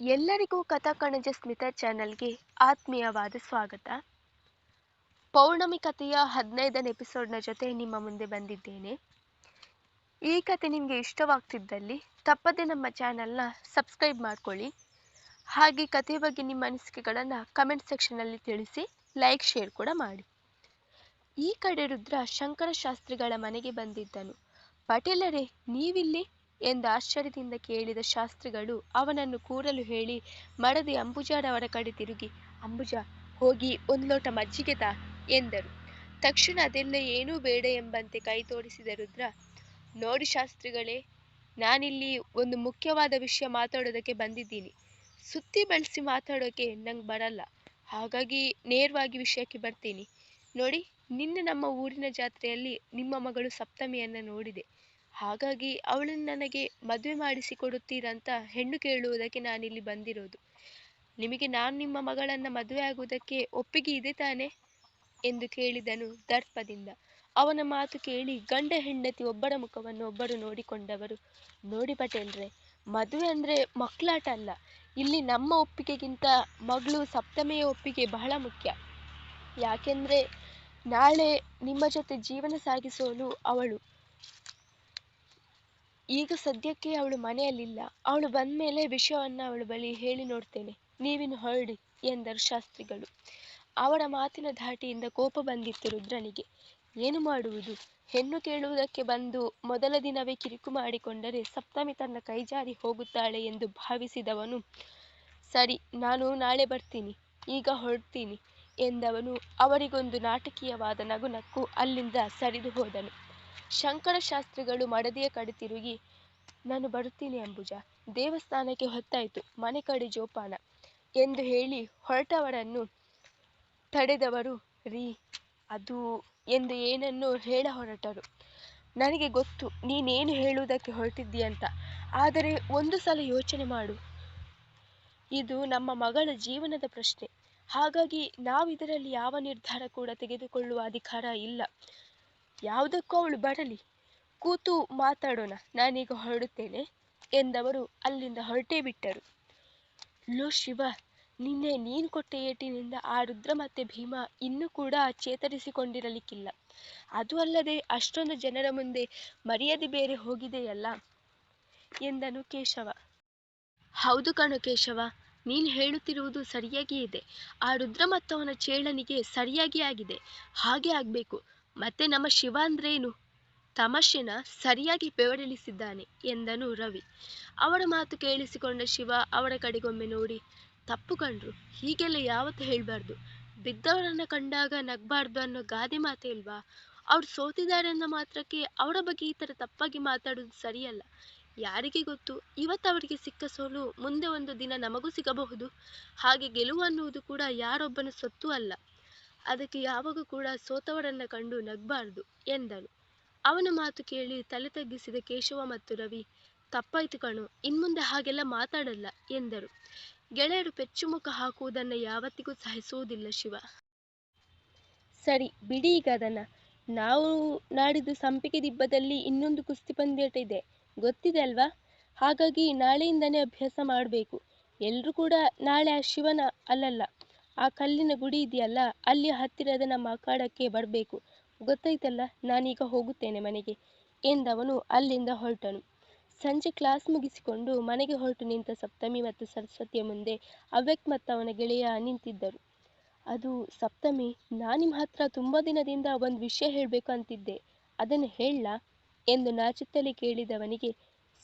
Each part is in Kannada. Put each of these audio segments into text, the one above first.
ಎಲ್ಲರಿಗೂ ಕಥಾ ಕಣಜ ಸ್ಮಿತಾ ಚಾನೆಲ್ಗೆ ಆತ್ಮೀಯವಾದ ಸ್ವಾಗತ. ಪೌರ್ಣಮಿ ಕಥೆಯ ಹದಿನೈದನೇ ಎಪಿಸೋಡ್ನ ಜೊತೆ ನಿಮ್ಮ ಮುಂದೆ ಬಂದಿದ್ದೇನೆ. ಈ ಕತೆ ನಿಮಗೆ ಇಷ್ಟವಾಗ್ತಿದ್ದಲ್ಲಿ ತಪ್ಪದೆ ನಮ್ಮ ಚಾನೆಲ್ನ ಸಬ್ಸ್ಕ್ರೈಬ್ ಮಾಡ್ಕೊಳ್ಳಿ. ಹಾಗೆ ಕಥೆ ಬಗ್ಗೆ ನಿಮ್ಮ ಅನಿಸಿಕೆಗಳನ್ನು ಕಮೆಂಟ್ ಸೆಕ್ಷನಲ್ಲಿ ತಿಳಿಸಿ ಲೈಕ್, ಶೇರ್ ಕೂಡ ಮಾಡಿ. ಈ ಕಡೆ ರುದ್ರ ಶಂಕರ ಶಾಸ್ತ್ರಿಗಳ ಮನೆಗೆ ಬಂದಿದ್ದನು. ಪಟೇಲರೇ, ನೀವಿಲ್ಲಿ? ಎಂದು ಆಶ್ಚರ್ಯದಿಂದ ಕೇಳಿದ ಶಾಸ್ತ್ರಿಗಳು, ಅವನನ್ನು ಕೂರಲು ಹೇಳಿ, ಮಡದಿ ಅಂಬುಜಾರವರ ಕಡೆ ತಿರುಗಿ, ಅಂಬುಜ, ಹೋಗಿ ಒಂದು ಲೋಟ ಮಜ್ಜಿಗೆ ತಾ ಎಂದರು. ತಕ್ಷಣ ಅದೆಲ್ಲ ಏನೂ ಬೇಡ ಎಂಬಂತೆ ಕೈ ತೋರಿಸಿದ ರುದ್ರ, ನೋಡಿ ಶಾಸ್ತ್ರಿಗಳೇ, ನಾನಿಲ್ಲಿ ಒಂದು ಮುಖ್ಯವಾದ ವಿಷಯ ಮಾತಾಡೋದಕ್ಕೆ ಬಂದಿದ್ದೀನಿ. ಸುತ್ತಿ ಬಳಸಿ ಮಾತಾಡೋಕೆ ನಂಗೆ ಬರಲ್ಲ. ಹಾಗಾಗಿ ನೇರವಾಗಿ ವಿಷಯಕ್ಕೆ ಬರ್ತೀನಿ. ನೋಡಿ, ನಿನ್ನೆ ನಮ್ಮ ಊರಿನ ಜಾತ್ರೆಯಲ್ಲಿ ನಿಮ್ಮ ಮಗಳು ಸಪ್ತಮಿಯನ್ನು ನೋಡಿದೆ. ಹಾಗಾಗಿ ಅವಳನ್ನು ನನಗೆ ಮದುವೆ ಮಾಡಿಸಿ ಕೊಡುತ್ತೀರಂತ ಹೆಣ್ಣು ಕೇಳುವುದಕ್ಕೆ ನಾನಿಲ್ಲಿ ಬಂದಿರೋದು. ನಿಮಗೆ ನಾನು ನಿಮ್ಮ ಮಗಳನ್ನು ಮದುವೆ ಆಗುವುದಕ್ಕೆ ಒಪ್ಪಿಗೆ ಇದೆ ತಾನೇ? ಎಂದು ಕೇಳಿದನು ದರ್ಪದಿಂದ. ಅವನ ಮಾತು ಕೇಳಿ ಗಂಡ ಹೆಂಡತಿ ಒಬ್ಬರ ಮುಖವನ್ನು ಒಬ್ಬರು ನೋಡಿಕೊಂಡವರು. ನೋಡಿ ಪಟೇಲ್ರೆ, ಮದುವೆ ಅಂದರೆ ಮಕ್ಕಳಾಟ ಅಲ್ಲ. ಇಲ್ಲಿ ನಮ್ಮ ಒಪ್ಪಿಗೆಗಿಂತ ಮಗಳು ಸಪ್ತಮಿಯ ಒಪ್ಪಿಗೆ ಬಹಳ ಮುಖ್ಯ. ಯಾಕೆಂದರೆ ನಾಳೆ ನಿಮ್ಮ ಜೊತೆ ಜೀವನ ಸಾಗಿಸೋಳು ಅವಳು. ಈಗ ಸದ್ಯಕ್ಕೆ ಅವಳು ಮನೆಯಲ್ಲಿಲ್ಲ. ಅವಳು ಬಂದ ಮೇಲೆ ವಿಷಯವನ್ನು ಅವಳ ಬಳಿ ಹೇಳಿ ನೋಡ್ತೇನೆ. ನೀವಿನ್ನು ಹೊರಡಿ, ಎಂದರು ಶಾಸ್ತ್ರಿಗಳು. ಅವರ ಮಾತಿನ ಧಾಟಿಯಿಂದ ಕೋಪ ಬಂದಿತ್ತು ರುದ್ರನಿಗೆ. ಏನು ಮಾಡುವುದು? ಹೆಣ್ಣು ಕೇಳುವುದಕ್ಕೆ ಬಂದು ಮೊದಲ ದಿನವೇ ಕಿರಿಕು ಮಾಡಿಕೊಂಡರೆ ಸಪ್ತಮಿ ತನ್ನ ಕೈಜಾರಿ ಹೋಗುತ್ತಾಳೆ ಎಂದು ಭಾವಿಸಿದವನು, ಸರಿ, ನಾನು ನಾಳೆ ಬರ್ತೀನಿ, ಈಗ ಹೊರಡ್ತೀನಿ ಎಂದವನು ಅವರಿಗೊಂದು ನಾಟಕೀಯವಾದ ನಗುನಕ್ಕು ಅಲ್ಲಿಂದ ಸರಿದು ಹೋದನು. ಶಂಕರ ಶಾಸ್ತ್ರಿಗಳು ಮಡದಿಯ ಕಡೆ ತಿರುಗಿ, ನಾನು ಬರುತ್ತೀನಿ ಅಂಬುಜ. ದೇವಸ್ಥಾನಕ್ಕೆ ಹೊತ್ತಾಯಿತು. ಮನೆ ಕಡೆ ಜೋಪಾನ ಎಂದು ಹೇಳಿ ಹೊರಟವರನ್ನು ತಡೆದವರು, ರೀ, ಅದು ಎಂದು ಏನನ್ನೋ ಹೇಳ ಹೊರಟರು. ನನಗೆ ಗೊತ್ತು, ನೀನೇನು ಹೇಳುವುದಕ್ಕೆ ಹೊರಟಿದ್ದೀಯ ಅಂತ ಆದರೆ ಒಂದು ಸಲ ಯೋಚನೆ ಮಾಡು. ಇದು ನಮ್ಮ ಮಗಳ ಜೀವನದ ಪ್ರಶ್ನೆ. ಹಾಗಾಗಿ ನಾವಿದರಲ್ಲಿ ಯಾವ ನಿರ್ಧಾರ ಕೂಡ ತೆಗೆದುಕೊಳ್ಳುವ ಅಧಿಕಾರ ಇಲ್ಲ. ಯಾವುದಕ್ಕೂ ಅವಳು ಬರಲಿ ಕೂತು ಮಾತಾಡೋಣ, ನಾನೀಗ ಹೊರಡುತ್ತೇನೆ ಎಂದವರು ಅಲ್ಲಿಂದ ಹೊರಟೇ ಬಿಟ್ಟರು. ಲೋ ಶಿವ, ನಿನ್ನೆ ನೀನು ಕೊಟ್ಟ ಏಟಿನಿಂದ ಆ ರುದ್ರ ಮತ್ತೆ ಭೀಮ ಇನ್ನೂ ಕೂಡ ಚೇತರಿಸಿಕೊಂಡಿರಲಿಕ್ಕಿಲ್ಲ. ಅದು ಅಲ್ಲದೆ ಅಷ್ಟೊಂದು ಜನರ ಮುಂದೆ ಮರ್ಯಾದೆ ಬೇರೆ ಹೋಗಿದೆಯಲ್ಲ ಎಂದನು ಕೇಶವ. ಹೌದು ಕಣ ಕೇಶವ, ನೀನು ಹೇಳುತ್ತಿರುವುದು ಸರಿಯಾಗಿಯೇ ಇದೆ. ಆ ರುದ್ರ ಮತ್ತು ಚೇಳನಿಗೆ ಸರಿಯಾಗಿ ಆಗಿದೆ. ಹಾಗೆ ಆಗಬೇಕು. ಮತ್ತೆ ನಮ್ಮ ಶಿವ ಅಂದ್ರೇನು ತಮಾಷೆನ ಸರಿಯಾಗಿ ಬೆವರಿಳಿಸಿದ್ದಾನೆ ಎಂದನು ರವಿ. ಅವರ ಮಾತು ಕೇಳಿಸಿಕೊಂಡ ಶಿವ ಅವರ ಕಡೆಗೊಮ್ಮೆ ನೋಡಿ, ತಪ್ಪು ಕಂಡ್ರು ಹೀಗೆಲ್ಲ ಯಾವತ್ತು ಹೇಳಬಾರ್ದು. ಬಿದ್ದವರನ್ನು ಕಂಡಾಗ ನಗ್ಬಾರ್ದು ಅನ್ನೋ ಗಾದೆ ಮಾತೇ ಇಲ್ವಾ ಅವ್ರು ಸೋತಿದ್ದಾರೆ ಅನ್ನೋ ಮಾತ್ರಕ್ಕೆ ಅವರ ಬಗ್ಗೆ ಈ ಥರ ತಪ್ಪಾಗಿ ಮಾತಾಡೋದು ಸರಿಯಲ್ಲ. ಯಾರಿಗೆ ಗೊತ್ತು? ಇವತ್ತು ಅವರಿಗೆ ಸಿಕ್ಕ ಸೋಲು ಮುಂದೆ ಒಂದು ದಿನ ನಮಗೂ ಸಿಗಬಹುದು. ಹಾಗೆ ಗೆಲುವು ಅನ್ನುವುದು ಕೂಡ ಯಾರೊಬ್ಬನ ಸೊತ್ತು ಅಲ್ಲ. ಅದಕ್ಕೆ ಯಾವಾಗ ಕೂಡ ಸೋತವರನ್ನ ಕಂಡು ನಗ್ಬಾರ್ದು ಎಂದನು ಅವನ ಮಾತು ಕೇಳಿ ತಲೆ ತಗ್ಗಿಸಿದ ಕೇಶವ ಮತ್ತು ರವಿ, ತಪ್ಪಾಯ್ತು ಕಣು, ಇನ್ಮುಂದೆ ಹಾಗೆಲ್ಲ ಮಾತಾಡಲ್ಲ ಎಂದರು. ಗೆಳೆಯರು ಪೆಚ್ಚುಮುಖ ಹಾಕುವುದನ್ನು ಯಾವತ್ತಿಗೂ ಸಹಿಸುವುದಿಲ್ಲ ಶಿವ. ಸರಿ, ಬಿಡಿ ಈಗ ಅದನ್ನ. ನಾವು ನಾಡಿದ್ದು ಸಂಪಿಗೆ ದಿಬ್ಬದಲ್ಲಿ ಇನ್ನೊಂದು ಕುಸ್ತಿ ಪಂದ್ಯಾಟ ಇದೆ. ಗೊತ್ತಿದೆ ಅಲ್ವಾ? ಹಾಗಾಗಿ ನಾಳೆಯಿಂದನೇ ಅಭ್ಯಾಸ ಮಾಡಬೇಕು. ಎಲ್ಲರೂ ಕೂಡ ನಾಳೆ ಆ ಶಿವನ ಅಲ್ಲಲ್ಲ. ಆ ಕಲ್ಲಿನ ಗುಡಿ ಇದೆಯಲ್ಲ, ಅಲ್ಲಿ ಹತ್ತಿರದ ನಮ್ಮ ಅಖಾಡಕ್ಕೆ ಬರಬೇಕು. ಗೊತ್ತಾಯ್ತಲ್ಲ, ನಾನೀಗ ಹೋಗುತ್ತೇನೆ ಮನೆಗೆ, ಎಂದವನು ಅಲ್ಲಿಂದ ಹೊರಟನು. ಸಂಜೆ ಕ್ಲಾಸ್ ಮುಗಿಸಿಕೊಂಡು ಮನೆಗೆ ಹೊರಟು ನಿಂತ ಸಪ್ತಮಿ ಮತ್ತು ಸರಸ್ವತಿಯ ಮುಂದೆ ಅವ್ಯಕ್ತ್ ಮತ್ತು ಅವನ ಗೆಳೆಯ ನಿಂತಿದ್ದರು. ಅದು ಸಪ್ತಮಿ ನಾನು ನಿಮ್ಮ ಹತ್ರ ತುಂಬ ದಿನದಿಂದ ಒಂದು ವಿಷಯ ಹೇಳಬೇಕು ಅಂತಿದ್ದೆ, ಅದನ್ನು ಹೇಳಲಾ? ಎಂದು ನಾಚುತ್ತಲೇ ಕೇಳಿದವನಿಗೆ,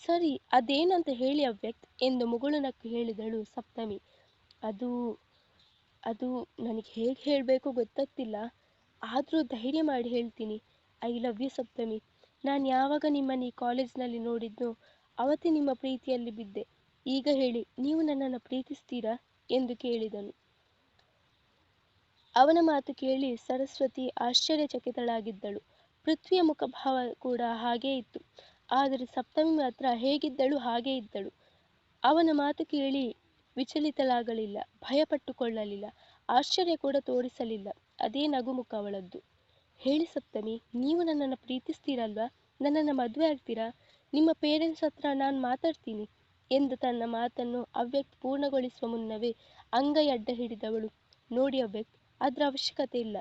ಸರಿ, ಅದೇನಂತ ಹೇಳಿ ಅವ್ಯಕ್ತ್, ಎಂದು ಮುಗುಳುನಕ್ಕು ಹೇಳಿದಳು ಸಪ್ತಮಿ. ಅದು ಅದು ನನಗೆ ಹೇಗೆ ಹೇಳಬೇಕು ಗೊತ್ತಾಗ್ತಿಲ್ಲ ಆದರೂ ಧೈರ್ಯ ಮಾಡಿ ಹೇಳ್ತೀನಿ. I love you Saptami. ನಾನು ಯಾವಾಗ ನಿಮ್ಮನ್ನು ಈ ಕಾಲೇಜ್ನಲ್ಲಿ ನೋಡಿದ್ನೋ ಅವತ್ತೇ ನಿಮ್ಮ ಪ್ರೀತಿಯಲ್ಲಿ ಬಿದ್ದೆ. ಈಗ ಹೇಳಿ, ನೀವು ನನ್ನನ್ನು ಪ್ರೀತಿಸ್ತೀರಾ? ಎಂದು ಕೇಳಿದನು. ಅವನ ಮಾತು ಕೇಳಿ ಸರಸ್ವತಿ ಆಶ್ಚರ್ಯಚಕಿತಳಾಗಿದ್ದಳು. ಪೃಥ್ವಿಯ ಮುಖಭಾವ ಕೂಡ ಹಾಗೇ ಇತ್ತು. ಆದರೆ ಸಪ್ತಮಿ ಮಾತ್ರ ಹೇಗಿದ್ದಳು ಹಾಗೇ ಇದ್ದಳು. ಅವನ ಮಾತು ಕೇಳಿ ವಿಚಲಿತಳಾಗಲಿಲ್ಲ, ಭಯಪಟ್ಟುಕೊಳ್ಳಲಿಲ್ಲ, ಆಶ್ಚರ್ಯ ಕೂಡ ತೋರಿಸಲಿಲ್ಲ. ಅದೇ ನಗುಮುಖ ಅವಳದ್ದು. ಹೇಳಿ ಸಪ್ತಮಿ, ನೀವು ನನ್ನನ್ನು ಪ್ರೀತಿಸ್ತೀರಲ್ವಾ? ನನ್ನನ್ನು ಮದುವೆ ಆಗ್ತೀರಾ? ನಿಮ್ಮ ಪೇರೆಂಟ್ಸ್ ಹತ್ರ ನಾನು ಮಾತಾಡ್ತೀನಿ ಎಂದು ತನ್ನ ಮಾತನ್ನು ಅವ್ಯಕ್ತ್ ಪೂರ್ಣಗೊಳಿಸುವ ಮುನ್ನವೇ ಅಂಗೈ ಅಡ್ಡ ಹಿಡಿದವಳು. ನೋಡಿ ಅವ್ಯಕ್ತ್ ಅದರ ಅವಶ್ಯಕತೆ ಇಲ್ಲ.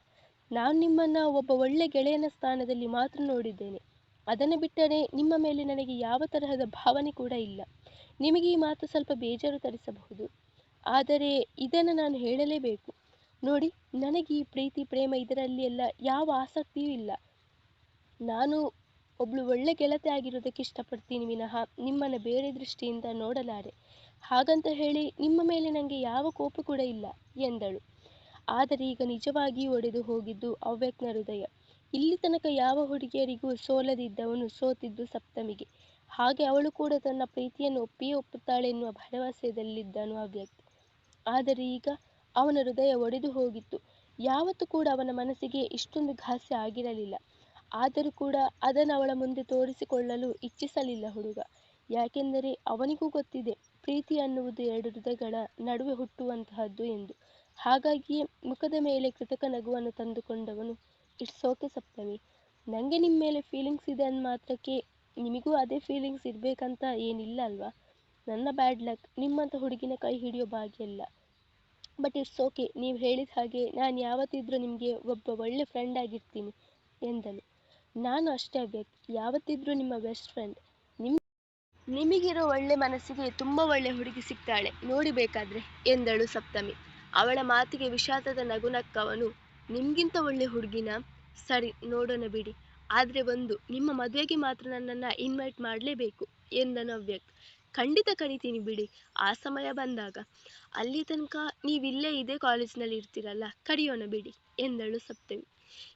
ನಾನು ನಿಮ್ಮನ್ನ ಒಬ್ಬ ಒಳ್ಳೆ ಗೆಳೆಯನ ಸ್ಥಾನದಲ್ಲಿ ಮಾತ್ರ ನೋಡಿದ್ದೇನೆ. ಅದನ್ನು ಬಿಟ್ಟರೆ ನಿಮ್ಮ ಮೇಲೆ ನನಗೆ ಯಾವ ತರಹದ ಭಾವನೆ ಕೂಡ ಇಲ್ಲ. ನಿಮಗೆ ಈ ಮಾತು ಸ್ವಲ್ಪ ಬೇಜಾರು ತರಿಸಬಹುದು. ಆದರೆ ಇದನ್ನು ನಾನು ಹೇಳಲೇಬೇಕು. ನೋಡಿ, ನನಗೆ ಈ ಪ್ರೀತಿ, ಪ್ರೇಮ ಇದರಲ್ಲಿ ಎಲ್ಲ ಯಾವ ಆಸಕ್ತಿಯೂ ಇಲ್ಲ. ನಾನು ಒಬ್ಳು ಒಳ್ಳೆ ಗೆಳತಿ ಆಗಿರೋದಕ್ಕೆ ಇಷ್ಟಪಡ್ತೀನಿ ವಿನಃ ನಿಮ್ಮನ್ನು ಬೇರೆ ದೃಷ್ಟಿಯಿಂದ ನೋಡಲಾರೆ. ಹಾಗಂತ ಹೇಳಿ ನಿಮ್ಮ ಮೇಲೆ ನನಗೆ ಯಾವ ಕೋಪ ಕೂಡ ಇಲ್ಲ, ಎಂದಳು. ಆದರೆ ಈಗ ನಿಜವಾಗಿಯೂ ಒಡೆದು ಹೋಗಿದ್ದು ಅವ್ಯಕ್ನ ಹೃದಯ. ಇಲ್ಲಿ ತನಕ ಯಾವ ಹುಡುಗಿಯರಿಗೂ ಸೋಲದಿದ್ದವನು ಸೋತಿದ್ದು ಸಪ್ತಮಿಗೆ. ಹಾಗೆ ಅವಳು ಕೂಡ ತನ್ನ ಪ್ರೀತಿಯನ್ನು ಒಪ್ಪಿಯೇ ಒಪ್ಪುತ್ತಾಳೆ ಎನ್ನುವ ಭರವಸೆಯಲ್ಲಿದ್ದನು ವ್ಯಕ್ತಿ. ಆದರೆ ಈಗ ಅವನ ಹೃದಯ ಒಡೆದು ಹೋಗಿತ್ತು. ಯಾವತ್ತೂ ಕೂಡ ಅವನ ಮನಸ್ಸಿಗೆ ಇಷ್ಟೊಂದು ಘಾಸ್ಯ ಆಗಿರಲಿಲ್ಲ. ಆದರೂ ಕೂಡ ಅದನ್ನು ಅವಳ ಮುಂದೆ ತೋರಿಸಿಕೊಳ್ಳಲು ಇಚ್ಛಿಸಲಿಲ್ಲ ಹುಡುಗ. ಯಾಕೆಂದರೆ ಅವನಿಗೂ ಗೊತ್ತಿದೆ, ಪ್ರೀತಿ ಅನ್ನುವುದು ಎರಡು ಹೃದಯಗಳ ನಡುವೆ ಹುಟ್ಟುವಂತಹದ್ದು ಎಂದು. ಹಾಗಾಗಿಯೇ ಮುಖದ ಮೇಲೆ ಕೃತಕ ನಗುವನ್ನು ತಂದುಕೊಂಡವನು, ಇಟ್ಸ್ ಓಕೆ ಸಪ್ತಮಿ. ನನಗೆ ನಿಮ್ಮ ಮೇಲೆ ಫೀಲಿಂಗ್ಸ್ ಇದೆ ಅಂದ ಮಾತ್ರಕ್ಕೆ ನಿಮಗೂ ಅದೇ ಫೀಲಿಂಗ್ಸ್ ಇರಬೇಕಂತ ಏನಿಲ್ಲ ಅಲ್ವಾ? ನನ್ನ ಬ್ಯಾಡ್ ಲಕ್ ನಿಮ್ಮಂಥ ಹುಡುಗಿನ ಕೈ ಹಿಡಿಯೋ ಭಾಗ್ಯ ಇಲ್ಲ. ಬಟ್ ಇಟ್ಸ್ ಓಕೆ ನೀವು ಹೇಳಿದ ಹಾಗೆ ನಾನು ಯಾವತ್ತಿದ್ರೂ ನಿಮಗೆ ಒಬ್ಬ ಒಳ್ಳೆ ಫ್ರೆಂಡ್ ಆಗಿರ್ತೀನಿ, ಎಂದನು. ನಾನು ಅಷ್ಟೇ ವ್ಯಕ್ತಿ ಯಾವತ್ತಿದ್ರೂ ನಿಮ್ಮ ಬೆಸ್ಟ್ ಫ್ರೆಂಡ್ ನಿಮ್, ನಿಮಗಿರೋ ಒಳ್ಳೆ ಮನಸ್ಸಿಗೆ ತುಂಬ ಒಳ್ಳೆ ಹುಡುಗಿ ಸಿಗ್ತಾಳೆ. ನೋಡಿ ಬೇಕಾದ್ರೆ, ಎಂದಳು ಸಪ್ತಮಿ. ಅವಳ ಮಾತಿಗೆ ವಿಷಾದದ ನಗುನಕ್ಕವನು, ನಿಮ್ಗಿಂತ ಒಳ್ಳೆ ಹುಡುಗಿನ, ಸರಿ, ನೋಡೋಣ ಬಿಡಿ. ಆದರೆ ಒಂದು, ನಿಮ್ಮ ಮದುವೆಗೆ ಮಾತ್ರ ನನ್ನನ್ನು ಇನ್ವೈಟ್ ಮಾಡಲೇಬೇಕು ಎಂದನು ನವ್ಯಕ್. ಖಂಡಿತ ಕರಿತೀನಿ ಬಿಡಿ, ಆ ಸಮಯ ಬಂದಾಗ. ಅಲ್ಲಿ ತನಕ ನೀವಿಲ್ಲೇ ಇದೇ ಕಾಲೇಜಿನಲ್ಲಿ ಇರ್ತೀರಲ್ಲ ಕರೆಯೋಣ ಬಿಡಿ, ಎಂದಳು ಸಪ್ತಮಿ.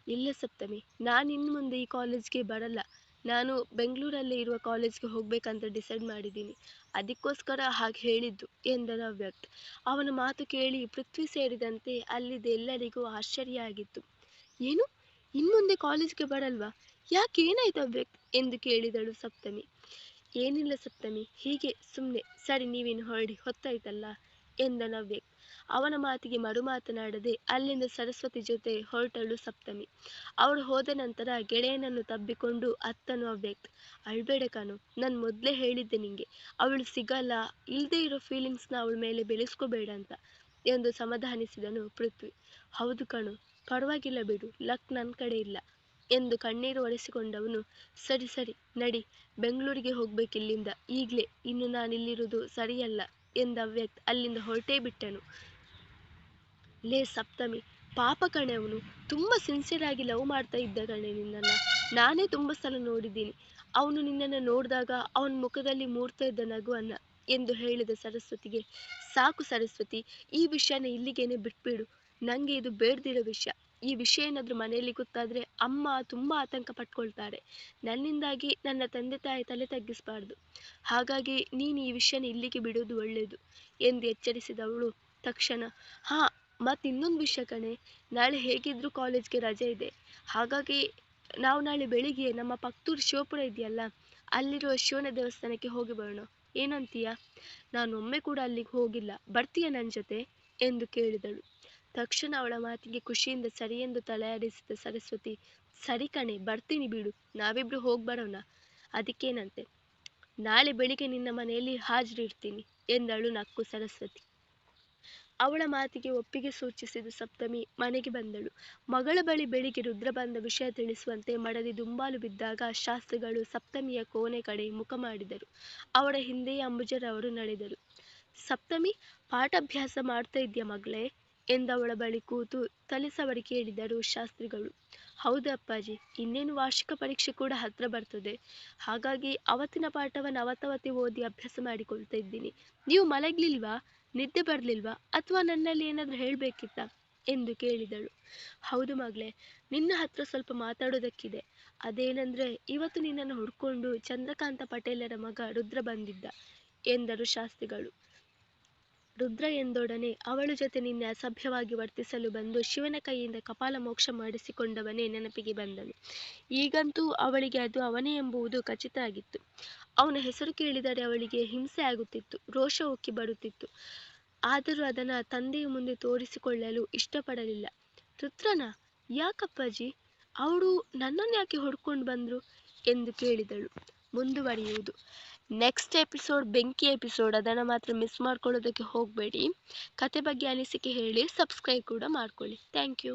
ಇಲ್ಲ ಸಪ್ತಮಿ, ನಾನು ಇನ್ನು ಮುಂದೆ ಈ ಕಾಲೇಜ್ಗೆ ಬರಲ್ಲ. ನಾನು ಬೆಂಗಳೂರಲ್ಲೇ ಇರುವ ಕಾಲೇಜ್ಗೆ ಹೋಗ್ಬೇಕಂತ ಡಿಸೈಡ್ ಮಾಡಿದ್ದೀನಿ. ಅದಕ್ಕೋಸ್ಕರ ಹಾಗೆ ಹೇಳಿದ್ದು ಎಂದನು ನವ್ಯಕ್. ಅವನ ಮಾತು ಕೇಳಿ ಪೃಥ್ವಿ ಸೇರಿದಂತೆ ಅಲ್ಲಿದ್ದ ಎಲ್ಲರಿಗೂ ಆಶ್ಚರ್ಯ ಆಗಿತ್ತು. ಏನು? ಇನ್ಮುಂದೆ ಕಾಲೇಜಿಗೆ ಬರಲ್ವಾ? ಯಾಕೆ ಏನಾಯ್ತು ಅವ್ಯಕ್ ಎಂದು ಕೇಳಿದಳು ಸಪ್ತಮಿ. ಏನಿಲ್ಲ ಸಪ್ತಮಿ, ಹೀಗೆ ಸುಮ್ಮನೆ ಸರಿ ನೀವೇನು ಹೊರಡಿ, ಹೊತ್ತಾಯ್ತಲ್ಲ? ಎಂದನು ನವ್ಯಕ್ ಅವನ ಮಾತಿಗೆ ಮರು ಮಾತನಾಡದೆ ಅಲ್ಲಿಂದ ಸರಸ್ವತಿ ಜೊತೆ ಹೊರಟಳು ಸಪ್ತಮಿ. ಅವಳು ಹೋದ ನಂತರ ಗೆಳೆಯನನ್ನು ತಬ್ಬಿಕೊಂಡು ಅತ್ತನು ಅವ್ಯಕ್ತ್ ಅಳ್ಬೇಡ ಕಾನು ನಾನು ಮೊದಲೇ ಹೇಳಿದ್ದೆ ನಿಂಗೆ. ಅವಳು ಸಿಗಲ್ಲ ಇಲ್ಲದೆ ಇರೋ ಫೀಲಿಂಗ್ಸ್ನ ಅವಳ ಮೇಲೆ ಬೆಳೆಸ್ಕೋಬೇಡ ಅಂತ, ಎಂದು ಸಮಾಧಾನಿಸಿದನು ಪೃಥ್ವಿ. ಹೌದು ಕಣು ಪರವಾಗಿಲ್ಲ ಬಿಡು, ಲಕ್ ನನ್ನ ಕಡೆ ಇಲ್ಲ ಎಂದು ಕಣ್ಣೀರು ಒರೆಸಿಕೊಂಡವನು, ಸರಿ ಸರಿ, ನಡಿ, ಬೆಂಗಳೂರಿಗೆ ಹೋಗ್ಬೇಕಿಲ್ಲಿಂದ ಈಗಲೇ, ಇನ್ನು ನಾನಿಲ್ಲಿರುವುದು ಸರಿಯಲ್ಲ ಎಂದ ಅವ್ಯಕ್ತ್ ಅಲ್ಲಿಂದ ಹೊರಟೇ ಬಿಟ್ಟನು. ಲೇ ಸಪ್ತಮಿ, ಪಾಪ ಕಣೆ ಅವನು, ತುಂಬ ಸಿನ್ಸಿಯರ್ ಆಗಿ ಲವ್ ಮಾಡ್ತಾ ಇದ್ದ ಕಣೆ ನಿನ್ನನ್ನು. ನಾನೇ ತುಂಬ ಸಲ ನೋಡಿದ್ದೀನಿ. ಅವನು ನಿನ್ನನ್ನು ನೋಡಿದಾಗ ಅವನ ಮುಖದಲ್ಲಿ ಮೂಡ್ತಾ ಇದ್ದ ನಗುವನ್ನ ಎಂದು ಹೇಳಿದ ಸರಸ್ವತಿಗೆ, ಸಾಕು ಸರಸ್ವತಿ, ಈ ವಿಷಯನ ಇಲ್ಲಿಗೇನೆ ಬಿಟ್ಬಿಡು. ನನಗೆ ಇದು ಬೇಡ್ದಿರೋ ವಿಷಯ. ಈ ವಿಷಯ ಏನಾದರೂ ಮನೆಯಲ್ಲಿ ಗೊತ್ತಾದರೆ ಅಮ್ಮ ತುಂಬಾ ಆತಂಕ ಪಟ್ಕೊಳ್ತಾರೆ. ನನ್ನಿಂದಾಗಿ ನನ್ನ ತಂದೆ ತಾಯಿ ತಲೆ ತಗ್ಗಿಸ್ಬಾರ್ದು. ಹಾಗಾಗಿ ನೀನು ಈ ವಿಷಯನ ಇಲ್ಲಿಗೆ ಬಿಡೋದು ಒಳ್ಳೇದು ಎಂದು ಎಚ್ಚರಿಸಿದವಳು ತಕ್ಷಣ. ಹಾ, ಮತ್ತು ಇನ್ನೊಂದು ವಿಷಯ ಕಣೆ. ನಾಳೆ ಹೇಗಿದ್ದರೂ ಕಾಲೇಜ್ಗೆ ರಜೆ ಇದೆ. ಹಾಗಾಗಿ ನಾವು ನಾಳೆ ಬೆಳಿಗ್ಗೆ ನಮ್ಮ ಪಕ್ತೂರು ಶಿವಪುರ ಇದೆಯಲ್ಲ, ಅಲ್ಲಿರುವ ಶಿವನ ದೇವಸ್ಥಾನಕ್ಕೆ ಹೋಗಿ ಬರೋಣ. ಏನಂತೀಯ? ನಾನು ಒಮ್ಮೆ ಕೂಡ ಅಲ್ಲಿಗೆ ಹೋಗಿಲ್ಲ. ಬರ್ತೀಯ ನನ್ನ ಜೊತೆ? ಎಂದು ಕೇಳಿದಳು. ತಕ್ಷಣ ಅವಳ ಮಾತಿಗೆ ಖುಷಿಯಿಂದ ಸರಿ ಎಂದು ತಲೆಯಾಡಿಸಿದ ಸರಸ್ವತಿ, ಸರಿ ಕಣೆ, ಬರ್ತೀನಿ ಬಿಡು, ನಾವಿಬ್ರು ಹೋಗಿ ಬರೋಣ ಅದಕ್ಕೇನಂತೆ? ನಾಳೆ ಬೆಳಿಗ್ಗೆ ನಿನ್ನ ಮನೆಯಲ್ಲಿ ಹಾಜರಿರ್ತೀನಿ, ಎಂದಳು ನಕ್ಕು ಸರಸ್ವತಿ. ಅವಳ ಮಾತಿಗೆ ಒಪ್ಪಿಗೆ ಸೂಚಿಸಿದ ಸಪ್ತಮಿ ಮನೆಗೆ ಬಂದಳು. ಮಗಳ ಬಳಿ ಬೆಳಿಗ್ಗೆ ರುದ್ರ ಬಂದ ವಿಷಯ ತಿಳಿಸುವಂತೆ ಮಡದಿ ದುಂಬಾಲು ಬಿದ್ದಾಗ ಶಾಸ್ತ್ರಿಗಳು ಸಪ್ತಮಿಯ ಕೋಣೆ ಕಡೆ ಮುಖ ಮಾಡಿದರು. ಅವಳ ಹಿಂದೆಯೇ ಅಂಬುಜರವರು ನಡೆದರು. ಸಪ್ತಮಿ, ಪಾಠಾಭ್ಯಾಸ ಮಾಡ್ತಾ ಇದೆಯಾ ಮಗಳೇ? ಎಂದವಳ ಬಳಿ ಕೂತು ತಲೆ ಸವರಿ ಕೇಳಿದರು ಶಾಸ್ತ್ರಿಗಳು. ಹೌದು ಅಪ್ಪಾಜಿ, ಇನ್ನೇನು ವಾರ್ಷಿಕ ಪರೀಕ್ಷೆ ಕೂಡ ಹತ್ರ ಬರ್ತದೆ. ಹಾಗಾಗಿ ಅವತ್ತಿನ ಪಾಠವನ್ನು ಅವತ್ತವತ್ತೇ ಓದಿ ಅಭ್ಯಾಸ ಮಾಡಿಕೊಳ್ತಾ ಇದ್ದೀನಿ. ನೀವು ಮಲಗ್ಲಿಲ್ವಾ, ನಿದ್ದೆ ಬರಲಿಲ್ವಾ, ಅಥವಾ ನನ್ನಲ್ಲಿ ಏನಾದರೂ ಹೇಳಬೇಕಿತ್ತಾ? ಎಂದು ಕೇಳಿದಳು. ಹೌದು ಮಗಳೇ, ನಿನ್ನ ಹತ್ರ ಸ್ವಲ್ಪ ಮಾತಾಡೋದಕ್ಕಿದೆ. ಅದೇನಂದ್ರೆ, ಇವತ್ತು ನಿನ್ನನ್ನು ಹುಡ್ಕೊಂಡು ಚಂದ್ರಕಾಂತ ಪಟೇಲರ ಮಗ ರುದ್ರ ಬಂದಿದ್ದ, ಎಂದರು ಶಾಸ್ತ್ರಿಗಳು. ರುದ್ರ ಎಂದೊಡನೆ ಅವಳು ಜೊತೆ ನಿನ್ನೆ ಅಸಭ್ಯವಾಗಿ ವರ್ತಿಸಲು ಬಂದು ಶಿವನ ಕೈಯಿಂದ ಕಪಾಲ ಮೋಕ್ಷ ಮಾಡಿಸಿಕೊಂಡವನೇ ನೆನಪಿಗೆ ಬಂದನು. ಈಗಂತೂ ಅವಳಿಗೆ ಅದು ಅವನೇ ಎಂಬುವುದು ಖಚಿತ ಆಗಿತ್ತು. ಅವನ ಹೆಸರು ಕೇಳಿದರೆ ಅವಳಿಗೆ ಹಿಂಸೆ ಆಗುತ್ತಿತ್ತು, ರೋಷ ಉಕ್ಕಿ ಬರುತ್ತಿತ್ತು. ಆದರೂ ಅದನ್ನು ತಂದೆಯ ಮುಂದೆ ತೋರಿಸಿಕೊಳ್ಳಲು ಇಷ್ಟಪಡಲಿಲ್ಲ. ರುದ್ರನ, ಯಾಕಪ್ಪಾಜಿ, ಅವಳು ನನ್ನನ್ನು ಯಾಕೆ ಹೊಡ್ಕೊಂಡು ಬಂದರು? ಎಂದು ಕೇಳಿದಳು. ಮುಂದುವರಿಯುವುದು. ನೆಕ್ಸ್ಟ್ ಎಪಿಸೋಡ್ ಬೆಂಕಿ ಎಪಿಸೋಡ್ ಅದನ್ನು ಮಾತ್ರ ಮಿಸ್ ಮಾಡ್ಕೊಳ್ಳೋದಕ್ಕೆ ಹೋಗಬೇಡಿ. ಕತೆ ಬಗ್ಗೆ ಅನಿಸಿಕೆ ಹೇಳಿ ಸಬ್ಸ್ಕ್ರೈಬ್ ಕೂಡ ಮಾಡ್ಕೊಳ್ಳಿ. Thank you